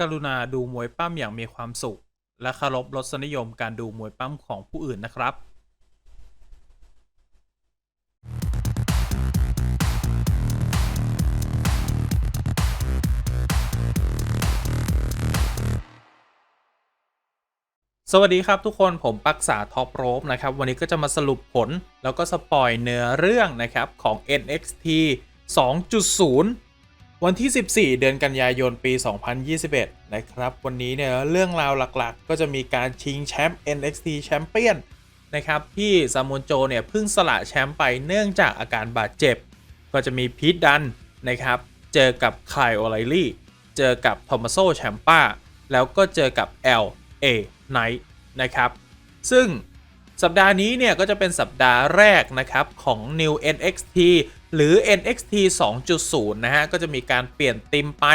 กรุณาดูมวยปั้มอย่างมีความสุข และเคารพรสนิยมการดูมวยปั้มของผู้อื่นนะครับสวัสดีครับทุกคนผมปักษาท็อปโรบนะครับวันนี้ก็จะมาสรุปผล แล้วก็สปอยเนื้อเรื่องนะครับของ NXT 2.0 วันที่ 14 เดือนกันยายนปี 2021 นะครับ วันนี้เนี่ยเรื่องราวหลักๆ ก็จะมีการชิงแชมป์ NXT แชมเปี้ยนนะครับที่ซามอนโจเนี่ยเพิ่งสละแชมป์ไปเนื่องจากอาการบาดเจ็บ ก็จะมีพีทดันนะครับ เจอกับไคลโอไลลี่ เจอกับทอมัสโซแชมป้า แล้วก็เจอกับ L.A. Knight นะครับ ซึ่งสัปดาห์นี้เนี่ยก็จะเป็นสัปดาห์แรกนะครับของ New NXT หรือ NXT 2.0 นะฮะ ก็จะมีการเปลี่ยนติมไป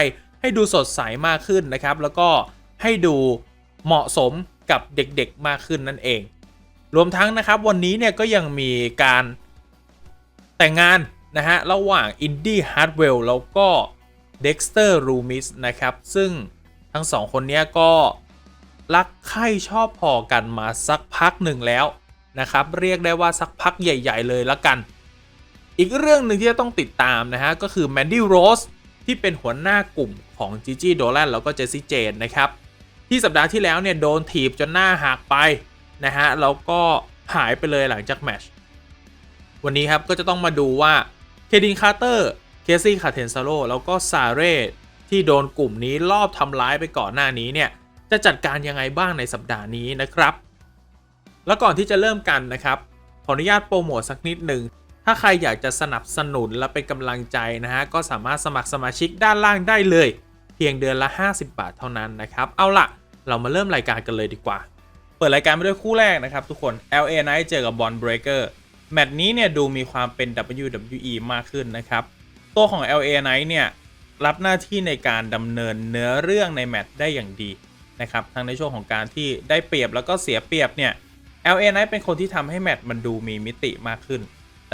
ให้ดูสดใสมากขึ้นนะครับ แล้วก็ให้ดูเหมาะสมกับเด็กๆมากขึ้นนั่นเอง รวมทั้งนะครับวันนี้เนี่ยก็ยังมีการแต่งงานนะฮะ ระหว่างอินดี้ฮาร์ดเวลแล้วก็เด็กสเตอร์รูมิสนะครับ ซึ่งทั้งสองคนนี้ก็รักใคร่ชอบพอกันมาสักพักหนึ่งแล้วนะครับ เรียกได้ว่าสักพักใหญ่ ๆ เลยละกัน อีกเรื่องหนึ่งที่จะต้องติดตามนะฮะ ก็คือแมนดี้โรสที่เป็นหัวหน้ากลุ่มของจีจี้โดแลนแล้วก็เจสซี่เจนนะครับ ที่สัปดาห์ที่แล้วเนี่ยโดนถีบจนหน้าหักไปนะฮะ แล้วก็หายไปเลยหลังจากแมชวันนี้ครับก็จะต้องมาดูว่าเคดินคาร์เตอร์เคซี่คาเทนซาโลแล้วก็ซาเร่ที่โดนกลุ่มนี้ลอบทำร้ายไปก่อนหน้านี้เนี่ยจะจัดการยังไงบ้างในสัปดาห์นี้นะครับ แล้วก่อนที่จะเริ่มกันนะครับ ขออนุญาตโปรโมทสักนิดหนึ่ง ถ้าใครอยากจะสนับสนุนและเป็นกำลังใจนะฮะก็สามารถสมัครสมาชิกด้านล่างได้เลย เพียงเดือนละ 50 บาทเท่านั้นนะครับเอาล่ะ เรามาเริ่มรายการกันเลยดีกว่า เปิดรายการไปด้วยคู่แรกนะครับทุกคน LA Knight เจอกับ Bron Breaker แมตช์นี้เนี่ยดูมีความเป็น WWE มากขึ้นนะครับตัวของ LA Knight เนี่ยรับหน้าที่ในการดำเนินเนื้อเรื่องในแมตช์ได้อย่างดีนะครับทั้งในช่วงของการที่ได้เปรียบแล้วก็เสียเปรียบเนี่ย LA Knight เป็นคนที่ทำให้แมตช์มันดูมีมิติมากขึ้น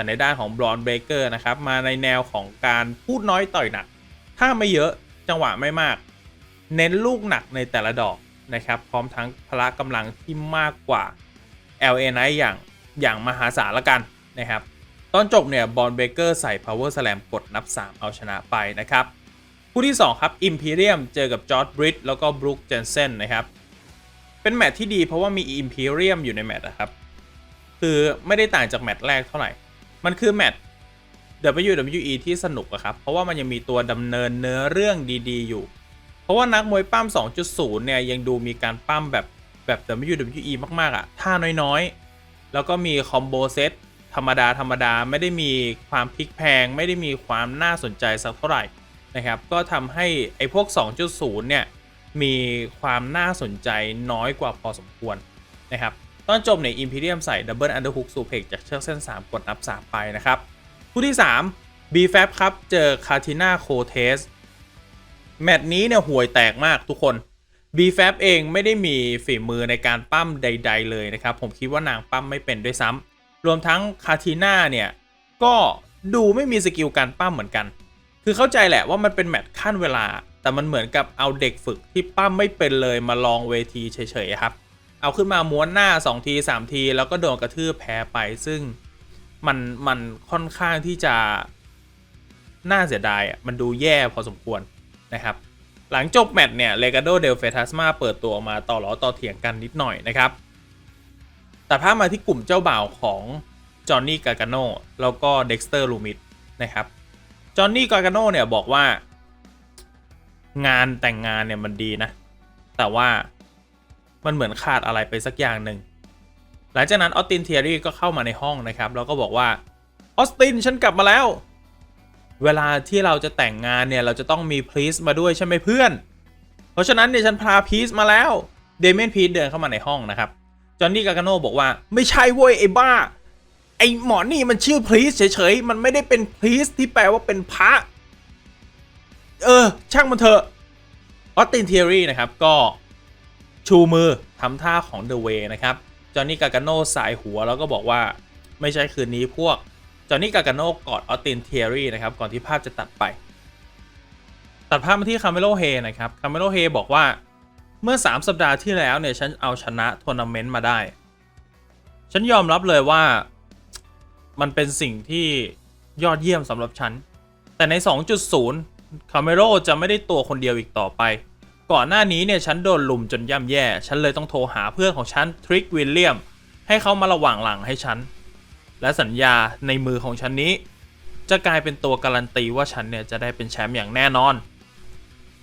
แต่ในด้านของ Braun Breaker นะครับมาในแนวของการพูดน้อยต่อยหนัก ถ้าไม่เยอะจังหวะไม่มาก เน้นลูกหนักในแต่ละดอกนะครับ พร้อมทั้งพละกำลังที่มากกว่า LA Knight อย่างอย่างมหาศาลละกันนะครับ ตอนจบเนี่ยบอลเบเกอร์ใส่ Power Slam กดนับ 3 เอาชนะไปนะครับ คู่ที่ 2 ครับ Imperium เจอกับจอร์ดบริดแล้วก็บรูคเจนเซนนะครับ เป็นแมตที่ดีเพราะว่ามี Imperium อยู่ในแมตนะครับ คือไม่ได้ต่างจากแมตแรกเท่าไหร่ มันคือแมตช์ WWE ที่สนุกอะครับ เพราะว่ามันยังมีตัวดำเนินเนื้อเรื่องดีๆ อยู่ เพราะว่านักมวยปั้ม 2.0 เนี่ย ยังดูมีการปั้มแบบแบบ WWE มากๆอะท่าน้อยๆ แล้วก็มีคอมโบเซตธรรมดาธรรมดาไม่ได้มีความพลิกแพง ไม่ได้มีความน่าสนใจสักเท่าไหร่นะครับ ก็ทำให้ไอ้พวก 2.0 เนี่ย มีความน่าสนใจน้อยกว่าพอสมควรนะครับ ตอนจบเนี่ยอิมพีเรียมใส่ดับเบิลอันเดอร์ฮุกสูเพกจากเชือกเส้น 3 กดนับ 3 ไปนะครับ คู่ที่ 3 b f a b ครับ เจอคาทิน่าโคเทสแมตช์นี้เนี่ยห่วยแตกมากทุกคน b f a b เองไม่ได้มีฝีมือในการปั้มใด ๆ เลยนะครับ ผมคิดว่านางปั้มไม่เป็นด้วยซ้ำรวมทั้งคาทิน่าเนี่ย ก็ดูไม่มีสกิลการปั้มเหมือนกัน คือเข้าใจแหละว่ามันเป็นแมตช์ขั้นเวลา แต่มันเหมือนกับเอาเด็กฝึกที่ปั้มไม่เป็นเลยมาลองเวทีเฉยๆครับ เอาขึ้นมาม้วนหน้า 2 ที 3 ที แล้วก็โดนกระทืบแพ้ไป ซึ่งมันมันค่อนข้างที่จะน่าเสียดายอะมันดูแย่พอสมควรนะครับ หลังจบแมตช์เนี่ยเลกาโดเดลเฟทัสมาเปิดตัวออกมาต่อล้อต่อเถียงกันนิดหน่อยนะครับตัดภาพมาที่กลุ่มเจ้าบ่าวของจอห์นนี่กากาโนแล้วก็เด็กสเตอร์ลูมิดนะครับจอห์นนี่กากาโนเนี่ยบอกว่า งานแต่งงานเนี่ยมันดีนะ แต่ว่า มันเหมือนขาดอะไรไปสักอย่างหนึ่ง หลังจากนั้นออสตินเทียรี่ก็เข้ามาในห้องนะครับ แล้วก็บอกว่าออสตินฉันกลับมาแล้ว เวลาที่เราจะแต่งงานเนี่ยเราจะต้องมีพลีสมาด้วยใช่ไหมเพื่อน เพราะฉะนั้นเนี่ยฉันพาพีซมาแล้วเดเมนพีซเดินเข้ามาในห้องนะครับจอห์นนี่กากาโนบอกว่าไม่ใช่เว้ยไอ้บ้าไอ้หมอนี่มันชื่อพลีสเฉยๆ มันไม่ได้เป็นพลีสที่แปลว่าเป็นพระ เออ ช่างมันเถอะออสตินเทียรี่นะครับ ก็ ชูมือทำท่าของ The Way นะครับจอห์นนี่กากาโนสายหัวแล้วก็บอกว่าไม่ใช่คืนนี้พวกจอห์นนี่กากาโนกอดออสตินเทียรี่นะครับก่อนที่ภาพจะตัดไป ตัดภาพมาที่คาเมโลเฮนะครับคาเมโลเฮบอกว่าเมื่อ 3 สัปดาห์ที่แล้วเนี่ยฉันเอาชนะทัวร์นาเมนต์มาได้ ฉันยอมรับเลยว่ามันเป็นสิ่งที่ยอดเยี่ยมสำหรับฉัน แต่ใน 2.0คาเมโลจะไม่ได้ตัวคนเดียวอีกต่อไป ก่อนหน้านี้เนี่ยฉันโดนลุมจนย่ำแย่ ฉันเลยต้องโทรหาเพื่อนของฉันทริกวิลเลียมให้เขามาระหว่างหลังให้ฉัน และสัญญาในมือของฉันนี้ จะกลายเป็นตัวการันตีว่าฉันเนี่ยจะได้เป็นแชมป์อย่างแน่นอน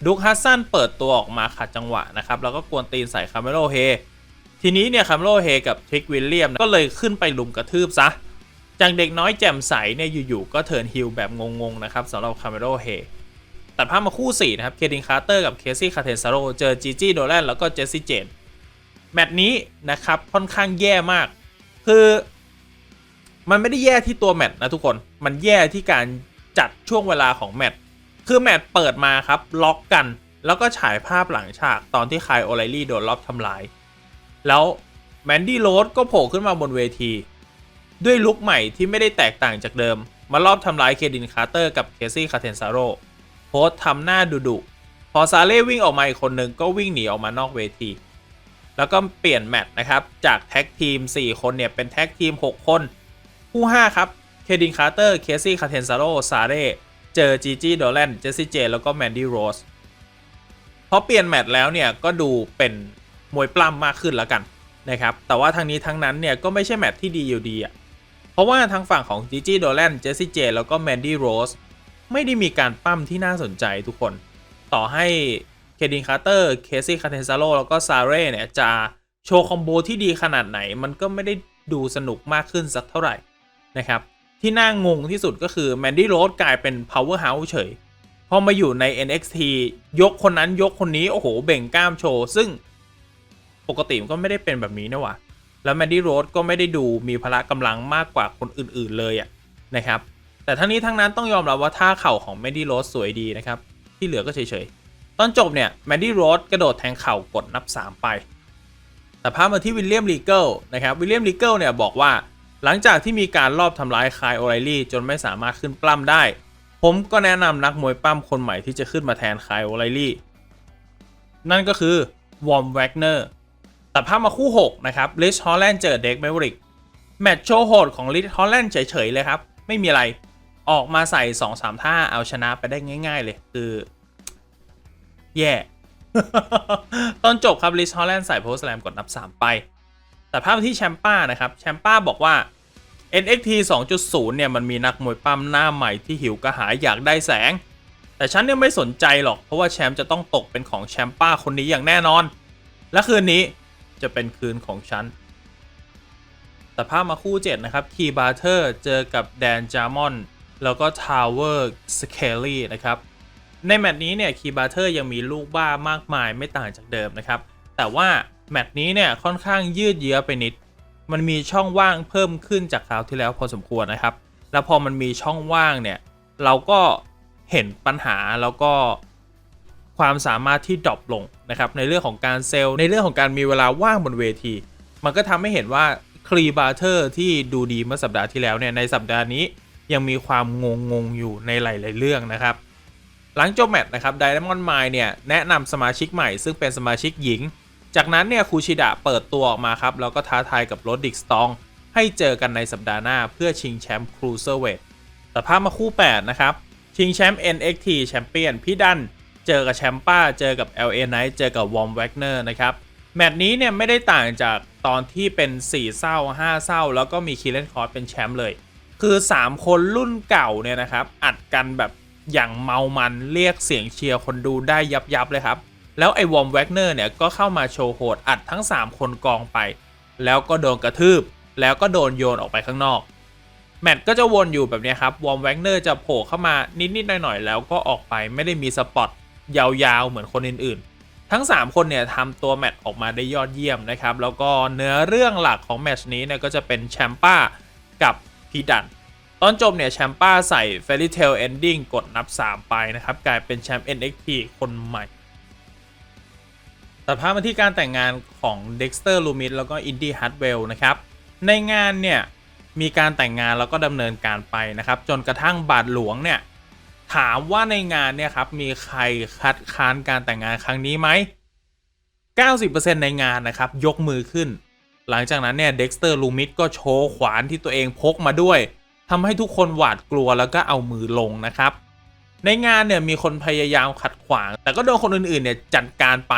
ดุกฮัสซันเปิดตัวออกมาขัดจังหวะนะครับแล้วก็กวนตีนใส่คาเมโลเฮทีนี้เนี่ยคาเมโลเฮกับทริกวิลเลียมก็เลยขึ้นไปลุมกระทืบซะจากเด็กน้อยแจ่มใสเนี่ยอยู่ๆก็เทิร์นฮิลแบบงงๆนะครับสำหรับคาเมโลเฮ ตัดภาพมาคู่ 4 นะครับ เคดินคาร์เตอร์กับเคซี่คาเทนซาโรเจอจีจี้โดแลนแล้วก็เจสซี่เจนแมตช์นี้นะครับค่อนข้างแย่มาก คือมันไม่ได้แย่ที่ตัวแมตช์นะทุกคน มันแย่ที่การจัดช่วงเวลาของแมตช์คือแมตช์เปิดมาครับล็อกกัน แล้วก็ฉายภาพหลังฉากตอนที่คายโอไลลี่โดนรอบทำลาย แล้วแมนดี้โรสก็โผล่ขึ้นมาบนเวที ด้วยลุคใหม่ที่ไม่ได้แตกต่างจากเดิม มารอบทำร้ายเคดินคาร์เตอร์กับเคซี่คาเทนซาโร โพสทำหน้าดุดุพอซาเล่วิ่งออกมาอีกคนหนึ่งก็วิ่งหนีออกมานอกเวที แล้วก็เปลี่ยนแมตช์นะครับ จากแท็กทีม 4 คนเนี่ยเป็นแท็กทีม 6 คน คู่ 5 ครับ เคดินคาร์เตอร์ เคซี่ คาเทนซาโรซาเร่เจอจีจี้โดแลน เจสซี่เจ แล้วก็แมนดี้โรสพอเปลี่ยนแมตช์แล้วเนี่ยก็ดูเป็นมวยปล้ำมากขึ้นแล้วกันนะครับ แต่ว่าทั้งนี้ทั้งนั้นเนี่ยก็ไม่ใช่แมตช์ที่ดีอยู่ดีอะ เพราะว่าทางฝั่งของจีจี้โดแลน เจสซี่เจ แล้วก็แมนดี้โรส ไม่ได้มีการปั้มที่น่าสนใจทุกคน ต่อให้เคดินคาร์เตอร์เคซี่คาเทนซาโ o แล้วก็ซาเร่เนี่ยจะโชว์คอมโบที่ดีขนาดไหน มันก็ไม่ได้ดูสนุกมากขึ้นสักเท่าไหร่นะครับ ที่น่างงที่สุดก็คือแมนดี้โรสกลายเป็น power house เฉย พอมาอยู่ใน NXT ยกคนนั้นยกคนนี้ โอ้โห เบ่งกล้ามโชว์ ซึ่งปกติมันก็ไม่ได้เป็นแบบนี้นะวะแล้วแมนดี้โรสก็ไม่ได้ดูมีพละกำลังมากกว่าคนอื่นๆเลยอะนะครับ แต่ทั้งนี้ทั้งนั้นต้องยอมรับว่าท่าเข่าของแมดดี้โรสสวยดีนะครับ ที่เหลือก็เฉยๆ ตอนจบเนี่ยแมดดี้โรสกระโดดแทงเข่ากดนับ 3 ไป แต่ภาพมาที่วิลเลียมลีเกิลนะครับวิลเลียมลีเกิลเนี่ยบอกว่าหลังจากที่มีการลอบทำร้ายคายโอไรลี่จนไม่สามารถขึ้นปล้ำได้ ผมก็แนะนำนักมวยปล้ำคนใหม่ที่จะขึ้นมาแทนคายโอไรลี่นั่นก็คือวอร์มแวกเนอร์ตัดภาพมาคู่ 6 นะครับลิชฮอลแลนด์เจอเด็กเมเวริกแมตช์โชว์โหดของลิชฮอลแลนด์เฉยๆเลยครับ ไม่มีอะไร ออกมาใส่2 3ท่าเอาชนะไปได้ง่าย ๆ เลยคือแย่ตอนจบครับลิชฮอลแลนด์ใส่โพสแลมกดนับ 3 ไป แต่ภาพที่แชมป้านะครับ แชมป้าบอกว่า NXT 2.0 เนี่ย มันมีนักมวยปั้มหน้าใหม่ที่หิวกระหายอยากได้แสง แต่ฉันเนี่ยไม่สนใจหรอกเพราะว่าแชมป์จะต้องตกเป็นของแชมป้าคนนี้อย่างแน่นอน และคืนนี้จะเป็นคืนของฉันแต่ภาพมาคู่ 7 นะครับ คีบาร์เทอร์เจอกับแดนจามอน แล้วก็ทาวเวอร์สเคลลี่นะครับ ในแมตช์นี้เนี่ยคีบาร์เทอร์ยังมีลูกบ้ามากมายไม่ต่างจากเดิมนะครับ แต่ว่าแมตช์นี้เนี่ยค่อนข้างยืดเยื้อไปนิด มันมีช่องว่างเพิ่มขึ้นจากคราวที่แล้วพอสมควรนะครับ แล้วพอมันมีช่องว่างเนี่ยเราก็เห็นปัญหาแล้วก็ความสามารถที่ดรอปลงนะครับในเรื่องของการเซลล์ในเรื่องของการมีเวลาว่างบนเวที มันก็ทำให้เห็นว่าครีบาร์เทอร์ที่ดูดีเมื่อสัปดาห์ที่แล้วเนี่ยในสัปดาห์นี้ ยังมีความงงงๆอยู่ในหลายๆเรื่องนะครับ หลังจบแมตช์นะครับไดมอนด์ไมล์เนี่ยแนะนำสมาชิกใหม่ซึ่งเป็นสมาชิกหญิง จากนั้นเนี่ยคูชิดะเปิดตัวออกมาครับแล้วก็ท้าทายกับโรดดิกสตองให้เจอกันในสัปดาห์หน้าเพื่อชิงแชมป์ครูเซอร์เวทแต่ภาพมาคู่ 8 นะครับ ชิงแชมป์ NXT แชมเปี้ยนพี่ดันเจอกับแชมป้า เจอกับ LA Knight เจอกับวอมแวกเนอร์นะครับ แมตช์นี้เนี่ยไม่ได้ต่างจากตอนที่เป็น 4 เศร้า 5 เศร้า แล้วก็มีคีเลนคอร์สเป็นแชมป์เลย คือ 3 คนรุ่นเก่าเนี่ยนะครับ อัดกันแบบอย่างเมามันเรียกเสียงเชียร์คนดูได้ยับยับเลยครับ แล้วไอ้วอมแวกเนอร์เนี่ยก็เข้ามาโชว์โหดอัดทั้ง 3 คนกองไป แล้วก็โดนกระทืบ แล้วก็โดนโยนออกไปข้างนอก แมตช์ก็จะวนอยู่แบบนี้ครับวอมแวกเนอร์จะโผล่เข้ามานิดๆหน่อยๆแล้วก็ออกไปไม่ได้มีสปอตยาวๆเหมือนคนอื่นๆ ทั้ง 3 คนเนี่ยทำตัวแมตช์ออกมาได้ยอดเยี่ยมนะครับ แล้วก็เนื้อเรื่องหลักของแมตช์นี้เนี่ยก็จะเป็นแชมป้ากับ พีดันตอนจบเนี่ยแชมป้าใส่ Fairy Tail Ending กดนับ 3 ไปนะครับ กลายเป็นแชมป์ NXT คนใหม่ตัดภาพมาที่การแต่งงานของ Dexter Lumis แล้วก็ Indy Hartwell นะครับ ในงานเนี่ยมีการแต่งงานแล้วก็ดำเนินการไปนะครับ จนกระทั่งบาทหลวงเนี่ยถามว่าในงานเนี่ยครับมีใครคัดค้านการแต่งงานครั้งนี้ไหม 90%ในงานนะครับยกมือขึ้น หลังจากนั้นเนี่ยเด็กสเตอร์ลูมิดก็โชว์ขวานที่ตัวเองพกมาด้วยทำให้ทุกคนหวาดกลัวแล้วก็เอามือลงนะครับ ในงานเนี่ยมีคนพยายามขัดขวาง แต่ก็โดนคนอื่นๆเนี่ยจัดการไป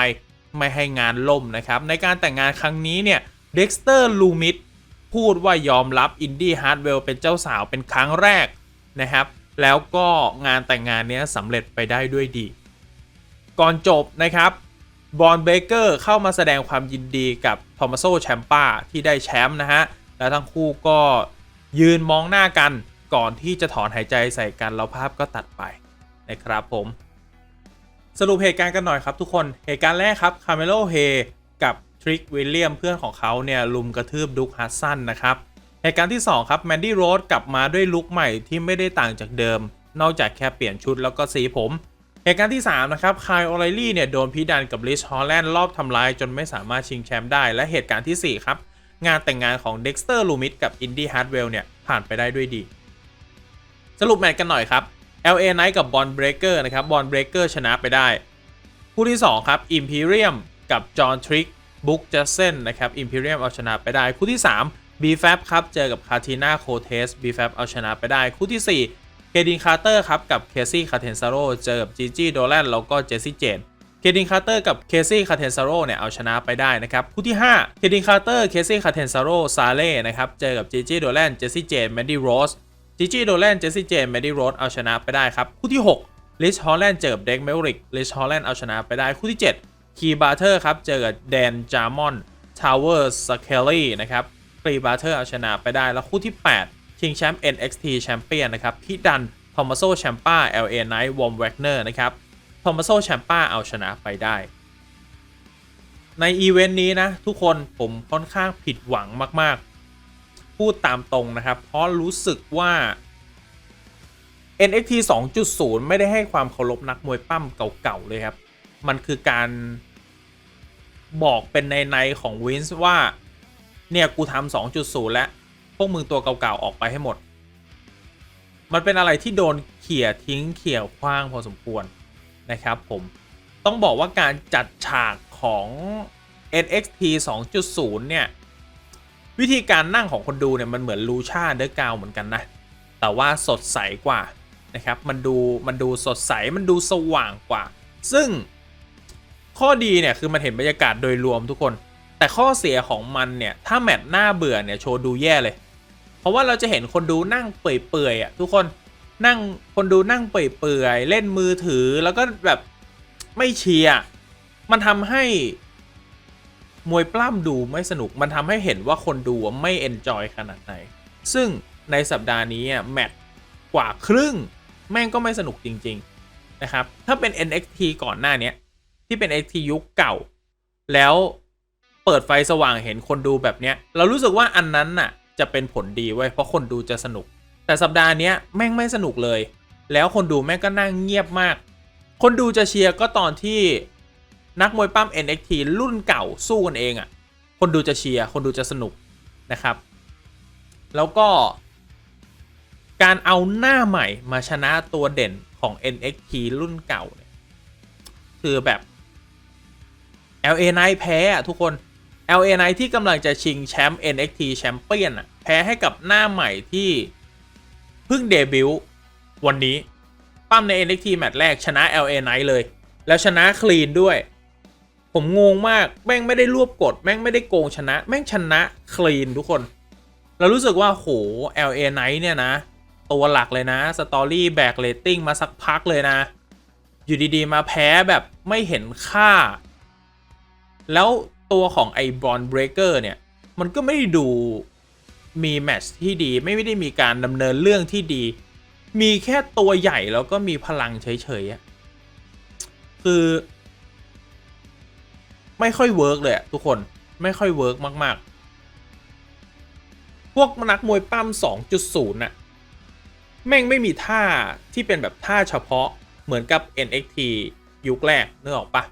ไม่ให้งานล่มนะครับ ในการแต่งงานครั้งนี้เนี่ยเด็กสเตอร์ลูมิดพูดว่ายอมรับอินดี้ฮาร์ดเวลเป็นเจ้าสาวเป็นครั้งแรกนะครับ แล้วก็งานแต่งงานเนี้ยสำเร็จไปได้ด้วยดี ก่อนจบนะครับบอลเบเกอร์เข้ามาแสดงความยินดีกับ ทอมัสโซแชมปาที่ได้แชมป์นะฮะ แล้วทั้งคู่ก็ยืนมองหน้ากันก่อนที่จะถอนหายใจใส่กันแล้วภาพก็ตัดไปนะครับผม สรุปเหตุการณ์กันหน่อยครับทุกคนเหตุการณ์แรกครับคาเมโลเฮกับทริกวิลเลียมเพื่อนของเขาเนี่ยลุมกระทืบดุกฮัสซันนะครับเหตุการณ์ที่ 2 ครับแมนดี้โรสกลับมาด้วยลุคใหม่ที่ไม่ได้ต่างจากเดิม นอกจากแค่เปลี่ยนชุดแล้วก็สีผม เหตุการณ์ที่ 3 นะครับคายโอไลลี่เนี่ยโดนพิดันกับลิชฮอลแลนด์รอบทำลายจนไม่สามารถชิงแชมป์ได้ และเหตุการณ์ทีสี่ 4 ครับ งานแต่งงานของเด็กสเตอร์ลูมิดกับอินดี้ฮาร์ดเวลเนี่ยผ่านไปได้ด้วยดี สรุปแมตช์กันหน่อยครับ LA Knight กับบอลเบรเกอร์นะครับบอลเบรเกอร์ชนะไปได้ คู่ที่ 2 ครับ Imperium กับจอห์นทริกบุ๊กจัสเซนนะครับ Imperium เอาชนะไปได้ คู่ที่ 3 b f a b ครับ เจอกับคาทีนาโคเทส b f a b เอาชนะไปได้ คู่ที่ 4 เคดินคาร์เตอร์ครับกับเคซี่คาเทนซาโรเจอกับจีจี้โดแลนแล้วก็เจสซี่เจนเคดินคาร์เตอร์กับเคซี่คาเทนซาโรเนี่ยเอาชนะไปได้นะครับคู่ที่5เคดินคาร์เตอร์เคซี่คาเทนซาโรซาเล่นะครับเจอกับจีจี้โดแลนเจสซี่เจนแมนดี้โรสจีจี้โดแลนเจสซี่เจนแมนดี้โรสเอาชนะไปได้ครับคู่ที่6ลิชฮอลแลนด์เจอกับเด็กเมลริกลิชฮอลแลนด์เอาชนะไปได้คู่ที่ 7 คีบาร์เทอร์ครับเจอกับแดนจามอนทาวเวอร์สเคลลี่นะครับครีบาร์เทอร์เอาชนะไปได้แล้วคู่ที่ 8 ชิงแชมป์ NXT แชมเปี้ยนนะครับพี่ดันทอมัสโซแชมป้า LA Knight วอมแวกเนอร์นะครับทอมัสโซแชมป้าเอาชนะไปได้ ในอีเวนต์นี้นะ ทุกคนผมค่อนข้างผิดหวังมาก ๆ พูดตามตรงนะครับ เพราะรู้สึกว่า NXT 2.0 ไม่ได้ให้ความเคารพนักมวยปั้มเก่า ๆ เลยครับ มันคือการบอกเป็นในในของวินส์ว่า เนี่ย กูทำ2.0 แล้ว วกมึงตัวเก่าๆออกไปให้หมด มันเป็นอะไรที่โดนเขี่ยทิ้งเขี่ยคว้างพอสมควรนะครับผมต้องบอกว่าการจัดฉากของ NXT 2.0 เนี่ย วิธีการนั่งของคนดูเนี่ยมันเหมือนลูชาเดอะกาวเหมือนกันนะ แต่ว่าสดใสกว่านะครับ มันดูมันดูสดใสมันดูสว่างกว่า ซึ่งข้อดีเนี่ยคือมันเห็นบรรยากาศโดยรวมทุกคน แต่ข้อเสียของมันเนี่ย ถ้าแมตช์หน้าเบื่อเนี่ยโชว์ดูแย่เลย เพราะว่าเราจะเห็นคนดูนั่งเปื่อยๆอะทุกคนนั่งคนดูนั่งเปื่อยๆเล่นมือถือแล้วก็แบบไม่เชียร์มันทำให้มวยปล้ำดูไม่สนุก มันทำให้เห็นว่าคนดูไม่เอนจอยขนาดไหน ซึ่งในสัปดาห์นี้แมตช์กว่าครึ่ง แม่งก็ไม่สนุกจริง ๆ นะครับ ถ้าเป็น NXT ก่อนหน้านี้ที่เป็น NXT ยุคเก่า แล้วเปิดไฟสว่างเห็นคนดูแบบเนี้ย เรารู้สึกว่าอันนั้นน่ะ จะเป็นผลดีไว้เพราะคนดูจะสนุก แต่สัปดาห์นี้แม่งไม่สนุกเลย แล้วคนดูแม่งก็นั่งเงียบมาก คนดูจะเชียร์ก็ตอนที่นักมวยปั้ม NXT รุ่นเก่าสู้กันเองอะ่ะ คนดูจะเชียร์คนดูจะสนุกนะครับ แล้วก็ การเอาหน้าใหม่มาชนะตัวเด่นของ NXT รุ่นเก่าเนี่ยคือแบบ LA Knight แพ้อะทุกคน LA Knight ที่กำลังจะชิงแชมป์ NXT แชมเปี้ยนอะแพ้ให้กับหน้าใหม่ที่เพิ่งเดบิวต์วันนี้ ปั้มใน NXT แมตช์แรกชนะ LA Knight เลย แล้วชนะคลีนด้วย ผมงงมาก แม่งไม่ได้รวบกด แม่งไม่ได้โกงชนะ แม่งชนะคลีนทุกคน เรารู้สึกว่าโห LA Knight เนี่ยนะ ตัวหลักเลยนะ สตอรี่แบกเรตติ้งมาสักพักเลยนะ อยู่ดีๆ มาแพ้แบบไม่เห็นค่า แล้ว ตัวของไอ้บอลเบรเกอร์เนี่ย มันก็ไม่ได้ดูมีแมตช์ที่ดีไม่ได้มีการดำเนินเรื่องที่ดี มีแค่ตัวใหญ่แล้วก็มีพลังเฉยๆอะคือ ไม่ค่อยเวิร์กเลยทุกคนไม่ค่อยเวิร์กมาก ๆ พวกนักมวยปั้ม2.0น่ะแม่งไม่มีท่าที่เป็นแบบท่าเฉพาะเหมือนกับ NXT ยุคแรกนึกออกปะ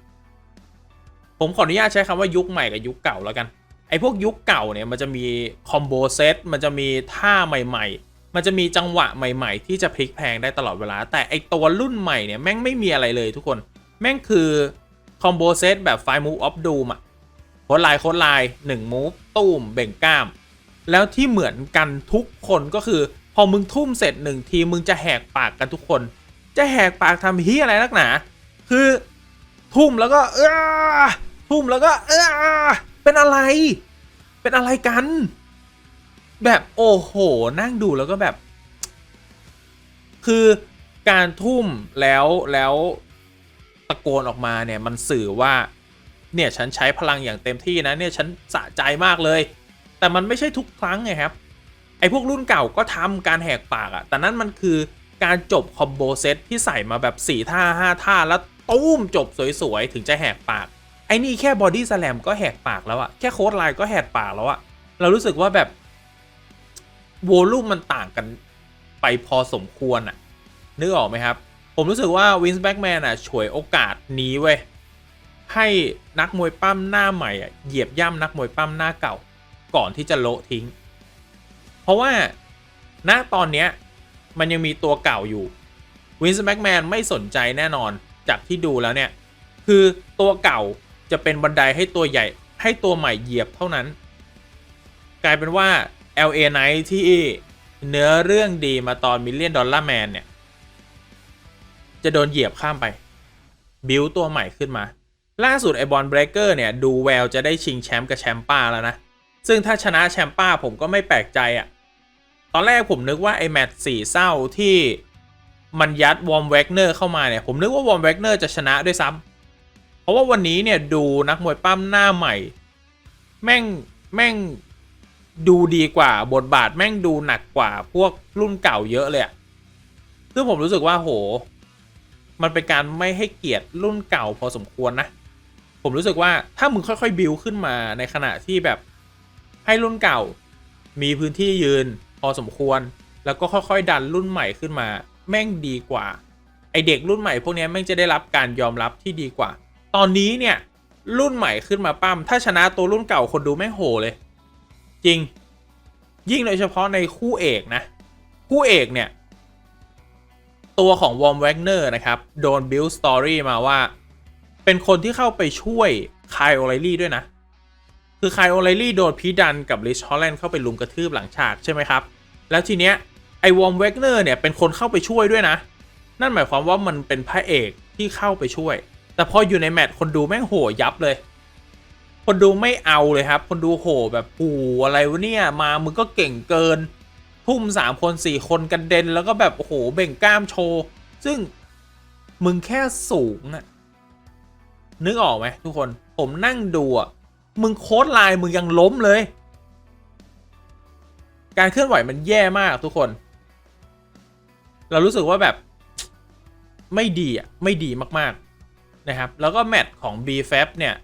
ผมขออนุญาตใช้คำว่ายุคใหม่กับยุคเก่าแล้วกัน ไอ้พวกยุคเก่าเนี่ยมันจะมีคอมโบเซต มันจะมีท่าใหม่มันจะมีจังหวะใหม่ ๆ ที่จะพลิกแพงได้ตลอดเวลา แต่ไอตัวรุ่นใหม่เนี่ยแม่งไม่มีอะไรเลยทุกคน แม่งคือคอมโบเซตแบบไฟมูฟออฟดูมอะโคดไลน์โคดไลน์หนึ่งมูฟตุ้มเบ่งกล้าม แล้วที่เหมือนกันทุกคนก็คือ พอมึงทุ่มเสร็จหนึ่งทีมึงจะแหกปากกันทุกคน จะแหกปากทำเฮียอะไรนักหนา คือทุ่มแล้วก็เออ ทุ่มแล้วก็เออเป็นอะไร เป็นอะไรกัน แบบโอ้โห นั่งดูแล้วก็แบบ คือการทุ่มแล้วแล้วตะโกนออกมาเนี่ยมันสื่อว่า เนี่ยฉันใช้พลังอย่างเต็มที่นะเนี่ยฉันสะใจมากเลย แต่มันไม่ใช่ทุกครั้งไงครับ ไอ้พวกรุ่นเก่าก็ทำการแหกปากอะแต่นั่นมันคือการจบคอมโบเซตที่ใส่มาแบบ 4 ท่า 5 ท่าแล้ว ตุ้มจบสวย ๆ ถึงจะแหกปาก ไอ้นี่แค่บอดี้สแลมก็แหกปากแล้วอะแค่โค้ดไลน์ก็แหกปากแล้วอะเรารู้สึกว่าแบบโวลูมมันต่างกันไปพอสมควรอะนึกออกไหมครับ ผมรู้สึกว่าวินส์แบ็กแมนอะฉวยโอกาสนี้เว้ยให้นักมวยปั้มหน้าใหม่อะเหยียบย่ำนักมวยปั้มหน้าเก่า ก่อนที่จะโละทิ้ง เพราะว่าณตอนเนี้ยมันยังมีตัวเก่าอยู่วินส์แม็กแมนไม่สนใจแน่นอนจากที่ดูแล้วเนี่ย คือตัวเก่า จะเป็นบันไดให้ตัวใหญ่ให้ตัวใหม่เหยียบเท่านั้น กลายเป็นว่า LA Knight ที่เนื้อเรื่องดีมาตอนมิลเลียนดอลลาร์แมนเนี่ย จะโดนเหยียบข้ามไป บิวตัวใหม่ขึ้นมา ล่าสุดไอบอลเบรเกอร์เนี่ย ดูแววจะได้ชิงแชมป์กับแชมป้าแล้วนะ ซึ่งถ้าชนะแชมป้าผมก็ไม่แปลกใจอะ่ะ ตอนแรกผมนึกว่า ไอแมตช์สี่เศร้าที่มันยัดวอมแวกเนอร์เข้ามาเนี่ย ผมนึกว่าวอมแวกเนอร์จะชนะด้วยซ้ำ ราะว่าวันนี้เนี่ยดูนักมวยปั้มหน้าใหม่ แม่งแม่งดูดีกว่าบทบาทแม่งดูหนักกว่าพวกรุ่นเก่าเยอะเลยซึ่งผมรู้สึกว่าโห มันเป็นการไม่ให้เกียรติรุ่นเก่าพอสมควรนะ ผมรู้สึกว่าถ้ามึงค่อยๆบิวขึ้นมาในขณะที่แบบให้รุ่นเก่า มีพื้นที่ยืนพอสมควร แล้วก็ค่อยๆดันรุ่นใหม่ขึ้นมา แม่งดีกว่า ไอเด็กรุ่นใหม่พวกนี้แม่งจะได้รับการยอมรับที่ดีกว่า ตอนนี้เนี่ย รุ่นใหม่ขึ้นมาปั้ม ถ้าชนะตัวรุ่นเก่าคนดูแม่งโหเลย จริง ยิ่งโดยเฉพาะในคู่เอกนะ คู่เอกเนี่ย ตัวของวอร์มแวกเนอร์นะครับ โดนบิลสตอรี่มาว่า เป็นคนที่เข้าไปช่วยคายโอไลลี่ด้วยนะ คือคายโอไลลี่โดนพีดันกับลิชฮอลแลนด์เข้าไปลุมกระทืบหลังฉากใช่ไหมครับ แล้วทีเนี้ยไอวอร์มแวกเนอร์เนี่ยเป็นคนเข้าไปช่วยด้วยนะ นั่นหมายความว่ามันเป็นพระเอกที่เข้าไปช่วย แต่พออยู่ในแมตช์คนดูแม่งโหยับเลย คนดูไม่เอาเลยครับ คนดูโหแบบปู่อะไรวะเนี่ยมามึงก็เก่งเกิน ทุ่มสามคนสี่คนกันเด็นแล้วก็แบบโอ้โหเบ่งกล้ามโชว์ ซึ่งมึงแค่สูงอะนึกออกไหมทุกคนผมนั่งดูอะมึงโค้ดลน์มึงยังล้มเลย การเคลื่อนไหวมันแย่มากทุกคน เรารู้สึกว่าแบบ ไม่ดีอะไม่ดีมากๆ นะครับ แล้วก็แมตช์ของ b f a b เนี่ย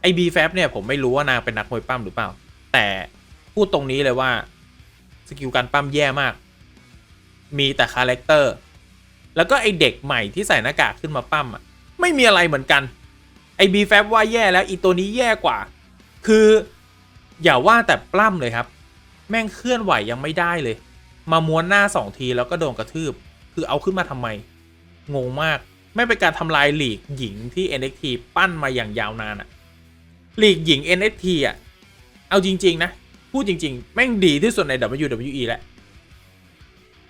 ไอ้ b f a b เนี่ย ผมไม่รู้ว่านางเป็นนักมวยปั้มหรือเปล่า แต่พูดตรงนี้เลยว่า สกิลการปั้มแย่มาก มีแต่คาแรคเตอร์ แล้วก็ไอเด็กใหม่ที่ใส่หน้ากากขึ้นมาปั้มอะ ไม่มีอะไรเหมือนกัน ไอ b f a b ว่าแย่แล้วอีตัวนี้แย่กว่า คืออย่าว่าแต่ปล้ำเลยครับ แม่งเคลื่อนไหวยังไม่ได้เลย มาม้วนหน้าสองทีแล้วก็โดนกระทืบ คือเอาขึ้นมาทำไม งงมาก ไม่เป็นการทำลายหลีกหญิงที่ NXT ปั้นมาอย่างยาวนานอะหลีกหญิง NXT อะเอาจริง ๆ นะ พูดจริง ๆ แม่งดีที่สุดใน WWE แหละ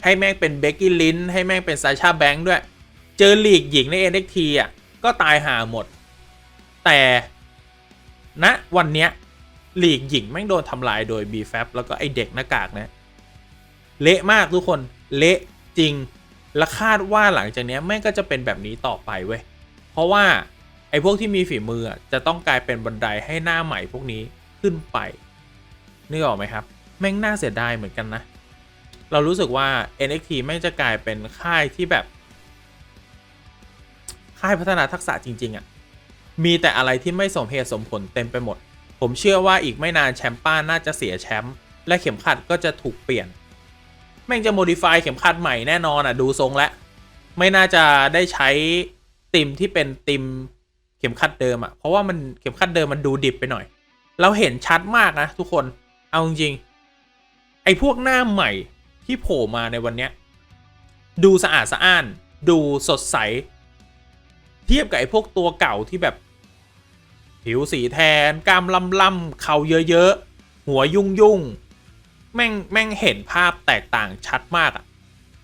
ให้แม่งเป็นเบกกี้ลินให้แม่งเป็นซาชาแบงค์ด้วย เจอหลีกหญิงใน NXT อะก็ตายหาหมด แต่ณนะวันเนี้ยหลีกหญิงแม่งโดนทำลายโดย b f a b แล้วก็ไอเด็กหน้ากากนะ เละมากทุกคนเละจริง และคาดว่าหลังจากนี้แม่งก็จะเป็นแบบนี้ต่อไปเว้ย เพราะว่าไอ้พวกที่มีฝีมือจะต้องกลายเป็นบันไดให้หน้าใหม่พวกนี้ขึ้นไปนึกออกไหมครับ แม่งน่าเสียดายเหมือนกันนะ เรารู้สึกว่า NXT แม่งจะกลายเป็นค่ายที่แบบ ค่ายพัฒนาทักษะจริง ๆอะ่ะ มีแต่อะไรที่ไม่สมเหตุสมผลเต็มไปหมด ผมเชื่อว่าอีกไม่นานแชมป้าน่าจะเสียแชมป์และเข็มขัดก็จะถูกเปลี่ยน ม่งจะโมดิฟายเข็มขัดใหม่แน่นอนอะ ดูทรงแล้วไม่น่าจะได้ใช้ติมที่เป็นติมเข็มขัดเดิมอะเพราะว่ามันเข็มขัดเดิมมันดูดิบไปหน่อย เราเห็นชัดมากนะทุกคนเอาจริงไอ้พวกหน้าใหม่ที่โผล่มาในวันเนี้ยดูสะอาดสะอ้าน ดูสดใส เทียบกับไอ้พวกตัวเก่าที่แบบ ผิวสีแทนกล้ามล่ำล่ำๆเข่าเยอะๆหัวยุ่งยุ่ง แม่งแม่งเห็นภาพแตกต่างชัดมากอะ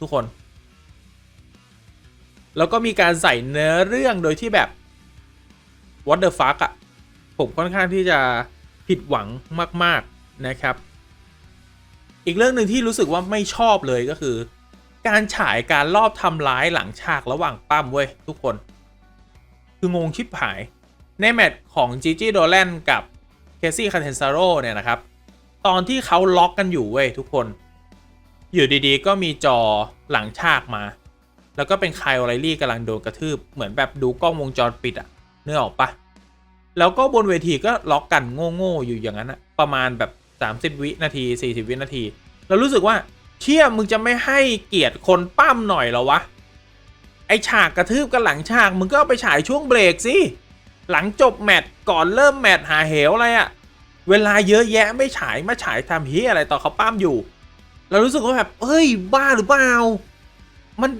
ทุกคน แล้วก็มีการใส่เนื้อเรื่องโดยที่แบบ what the fuck อะผมค่อนข้างที่จะผิดหวังมาก ๆนะครับ อีกเรื่องหนึ่งที่รู้สึกว่าไม่ชอบเลยก็คือ การฉายการลอบทำร้ายหลังฉากระหว่างปั้มเว้ยทุกคน คืองงชิบหาย ในแมตช์ของจีจีโดแลนกับเคซี่คาเทนซาโรเนี่ยนะครับ ตอนที่เขาล็อกกันอยู่เว้ยทุกคน อยู่ดีๆ ก็มีจอหลังฉากมา แล้วก็เป็นไคลโอไลลี่กำลังโดนกระทืบ เหมือนแบบดูกล้องวงจรปิดอะเนื้อออกปะแล้วก็บนเวทีก็ล็อกกันโง่ๆอยู่อย่างนั้นอะประมาณแบบ 30 วินาที 40 วินาที เรารู้สึกว่าเชี่ยมึงจะไม่ให้เกียรติคนปั้มหน่อยหรอวะ ไอฉากกระทืบกันหลังฉากมึงก็ไปฉายช่วงเบรกสิ หลังจบแมตช์ก่อนเริ่มแมตช์หาเหวอะไรอะ เวลาเยอะแยะไม่ฉายมาฉายทำเฮียอะไรต่อเขาปั้มอยู่ เรารู้สึกว่าแบบเฮ้ยบ้าหรือเปล่ามัน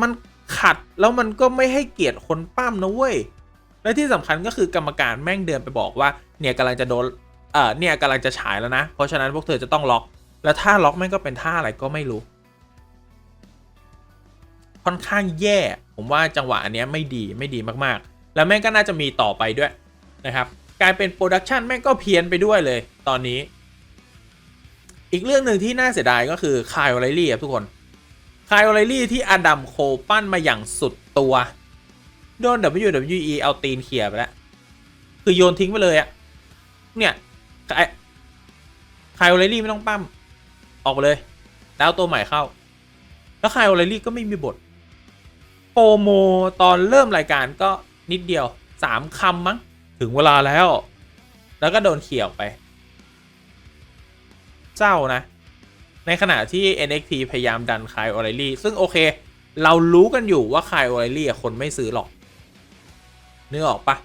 มันขัดแล้วมันก็ไม่ให้เกียรติคนปั้มนะเว้ยและที่สำคัญก็คือกรรมการแม่งเดินไปบอกว่าเนี่ยกำลังจะโดนเอ่อเนี่ยกำลังจะฉายแล้วนะ เพราะฉะนั้นพวกเธอจะต้องล็อก แล้วท่าล็อกแม่งก็เป็นท่าอะไรก็ไม่รู้ ค่อนข้างแย่ ผมว่าจังหวะอันเนี้ยไม่ดีไม่ดีมากๆ แล้วแม่งก็น่าจะมีต่อไปด้วยนะครับ กลายเป็นโปรดักชันแม่งก็เพี้ยนไปด้วยเลยตอนนี้ อีกเรื่องหนึ่งที่น่าเสียดายก็คือคายโอไลลี่ครับทุกคนคายโอไลลี่ที่อดัมโคปั้นมาอย่างสุดตัวโดน WWE เอาตีนเขี่ยไปแล้ว คือโยนทิ้งไปเลยอะเนี่ยคายคายโอไลลี่ไม่ต้องปั้ม ออกไปเลย แล้วตัวใหม่เข้า แล้วคายโอไลลี่ก็ไม่มีบท โปรโมตอนเริ่มรายการก็นิดเดียวสามคำมั้ง ถึงเวลาแล้ว แล้วก็โดนเขี่ยออกไป เจ้านะ ในขณะที่ NXT พยายามดันคายโอไลลี่ซึ่งโอเค เรารู้กันอยู่ว่าคายโอไลลี่คนไม่ซื้อหรอกนึกออกปะ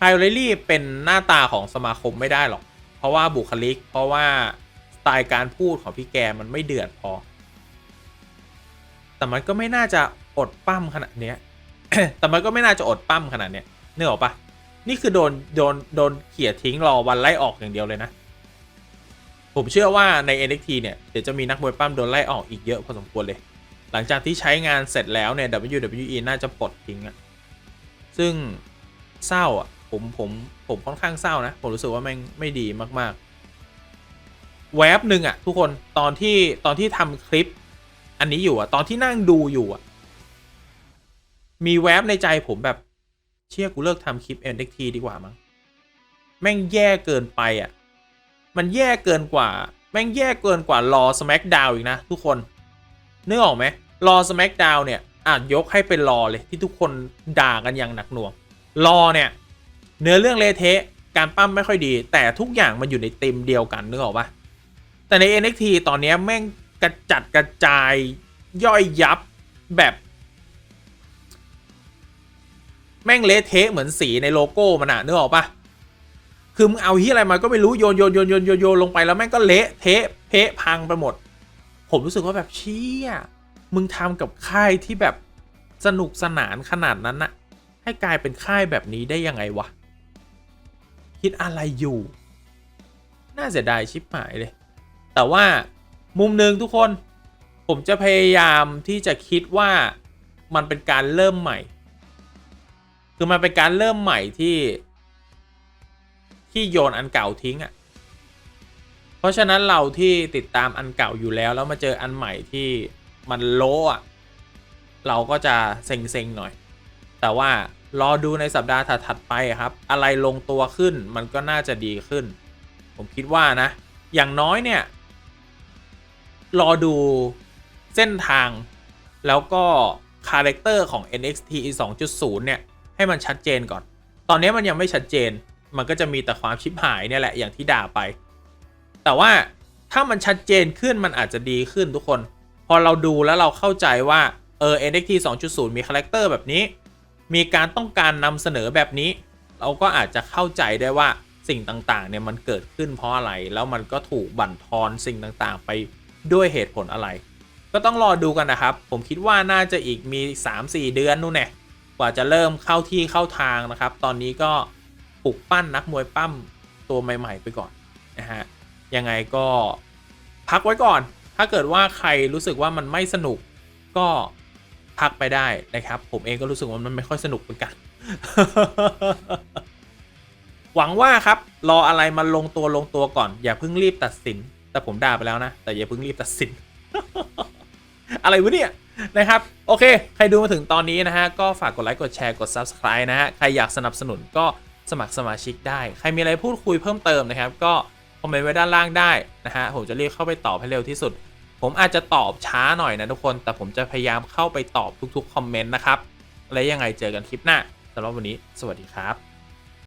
คายโอไลลี่เป็นหน้าตาของสมาคมไม่ได้หรอก เพราะว่าบุคลิก เพราะว่าสไตล์การพูดของพี่แกมันไม่เดือดพอ แต่มันก็ไม่น่าจะอดปั้มขนาดเนี้ยแต่มันก็ไม่น่าจะอดปั้มขนาดเนี้ยนึกออกปะ นี่คือโดนโดนโดนเขี่ยทิ้งรอวันไล่ออกอย่างเดียวเลยนะ ผมเชื่อว่าใน NXT เนี่ยเดี๋ยวจะมีนักมวยปั้มโดนไล่ออกอีกเยอะพอสมควรเลย หลังจากที่ใช้งานเสร็จแล้วเนี่ย WWE น่าจะปลดทิ้งอะซึ่งเศร้าอะผมผมผมค่อนข้างเศร้านะ ผมรู้สึกว่าแม่งไม่ดีมากๆ แวบหนึ่งอะทุกคนตอนที่ตอนที่ทำคลิป อันนี้อยู่อะตอนที่นั่งดูอยู่อะมีแวบในใจผมแบบ เชื่อกูเลิกทำคลิป NXT ดีกว่ามั้งแม่งแย่เกินไปอะ มันแย่เกินกว่า แม่งแย่เกินกว่ารอ SmackDown อีกนะทุกคนนึกออกไหมรอ SmackDown เนี่ยอาจยกให้เป็นรอเลยที่ทุกคนด่ากันอย่างหนักหน่วงรอเนี่ย เนื้อเรื่องเละเทะการปั้มไม่ค่อยดี แต่ทุกอย่างมันอยู่ในเต็มเดียวกันนึกออกปะแต่ใน NXT ตอนนี้แม่งกระจัดกระจายย่อยยับแบบ แม่งเละเทะเหมือนสีในโลโก้มันอะนึกออกปะคือมึงเอาที่อะไรมาก็ไม่รู้โยนโยนโยนโยนโยนโยนลงไปแล้วแม่งก็เละเทะเพะพังไปหมด ผมรู้สึกว่าแบบเชี่ยมึงทำกับค่ายที่แบบสนุกสนานขนาดนั้นนะให้กลายเป็นค่ายแบบนี้ได้ยังไงวะ คิดอะไรอยู่ น่าเสียดายชิบหายเลย แต่ว่ามุมหนึ่งทุกคน ผมจะพยายามที่จะคิดว่ามันเป็นการเริ่มใหม่ คือมันเป็นการเริ่มใหม่ที่ ที่โยนอันเก่าทิ้งอะ่ะ เพราะฉะนั้นเราที่ติดตามอันเก่าอยู่แล้ว แล้วมาเจออันใหม่ที่มันโลอะ เราก็จะเซ็งๆหน่อย แต่ว่ารอดูในสัปดาห์ถัดๆไปครับ อะไรลงตัวขึ้นมันก็น่าจะดีขึ้น ผมคิดว่านะ อย่างน้อยเนี่ย รอดูเส้นทางแล้วก็คาแรคเตอร์ของ NXT 2.0 เนี่ย ให้มันชัดเจนก่อน ตอนนี้มันยังไม่ชัดเจน มันก็จะมีแต่ความชิบหายเนี่ยแหละอย่างที่ด่าไป แต่ว่าถ้ามันชัดเจนขึ้นมันอาจจะดีขึ้นทุกคน พอเราดูแล้วเราเข้าใจว่าเออ NXT 2.0 มีคาแรคเตอร์แบบนี้ มีการต้องการนำเสนอแบบนี้ เราก็อาจจะเข้าใจได้ว่าสิ่งต่างๆเนี่ยมันเกิดขึ้นเพราะอะไร แล้วมันก็ถูกบั่นทอนสิ่งต่างๆ ไปด้วยเหตุผลอะไร ก็ต้องรอดูกันนะครับ ผมคิดว่าน่าจะอีกมี 3-4 เดือนนู่นแน่ กว่าจะเริ่มเข้าที่เข้าทางนะครับ ตอนนี้ก็ปลุกปั้นนักมวยปั้มตัวใหม่ ๆ ไปก่อนนะฮะยังไงก็พักไว้ก่อน ถ้าเกิดว่าใครรู้สึกว่ามันไม่สนุกก็พักไปได้นะครับ ผมเองก็รู้สึกว่ามันไม่ค่อยสนุกเหมือนกัน หวังว่าครับรออะไรมาลงตัวลงตัวก่อน อย่าเพิ่งรีบตัดสิน แต่ผมด่าไปแล้วนะ แต่อย่าเพิ่งรีบตัดสิน อะไรวะเนี่ย นะครับ โอเค ใครดูมาถึงตอนนี้นะฮะ ก็ฝากกดไลค์กดแชร์กด Subscribe นะฮะ ใครอยากสนับสนุนก็สมัครสมาชิกได้ ใครมีอะไรพูดคุยเพิ่มเติมนะครับ ก็คอมเมนต์ไว้ด้านล่างได้นะฮะ ผมจะรีบเข้าไปตอบให้เร็วที่สุด ผมอาจจะตอบช้าหน่อยนะทุกคน แต่ผมจะพยายามเข้าไปตอบทุกๆคอมเมนต์นะครับ และยังไงเจอกันคลิปหน้าสำหรับวันนี้ สวัสดีครับ